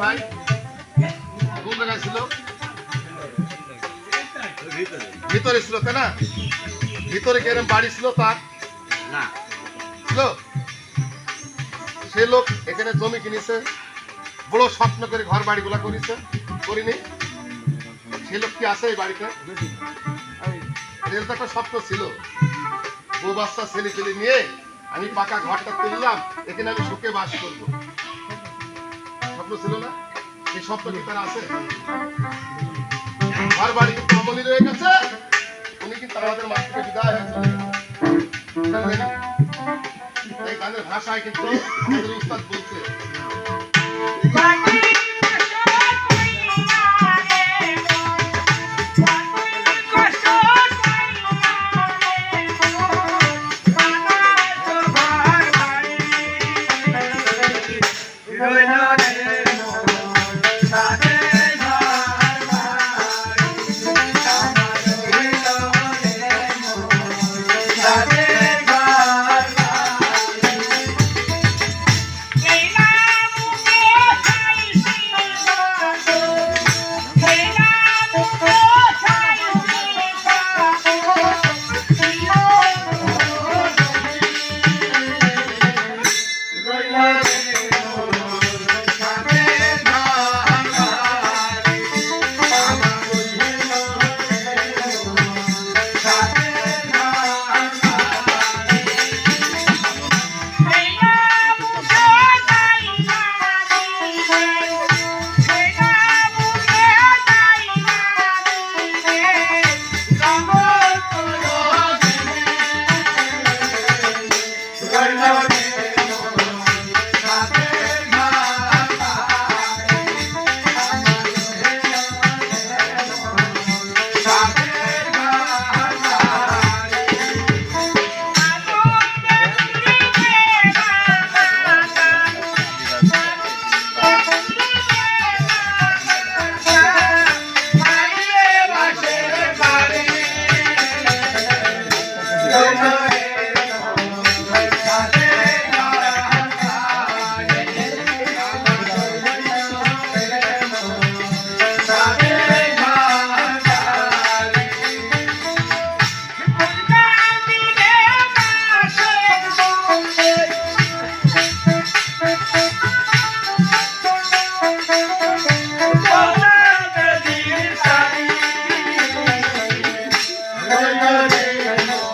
ভাই কোন জায়গায় ছিল? ভিতরে ছিল তাই না? ভিতরে কেরম বাড়ি ছিল তার? না। ছিল? সে লোক এখানে জমি কিনেছে বড় স্বপ্ন করে ঘর বাড়িগুলা করেছে করিনি? সে লোক কি আছে এই বাড়িতে? একটা স্বপ্ন ছিল। বউ বাচ্চা ছেলে ছেলে নিয়ে আমি পাকা ঘরটা তুললাম, এখানে আমি সুখে বাস করব। স্বপ্ন ছিল না? এই স্বপ্ন কি তার আছে? ঘর বাড়ি কিন্তু রয়ে গেছে। উনি কিন্তু আমাদের মাঠ বিদায় হয়ে গানের ভাষায় কিন্তু উস্তাদ বলছে রে মোর সারে हरे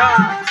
Shot.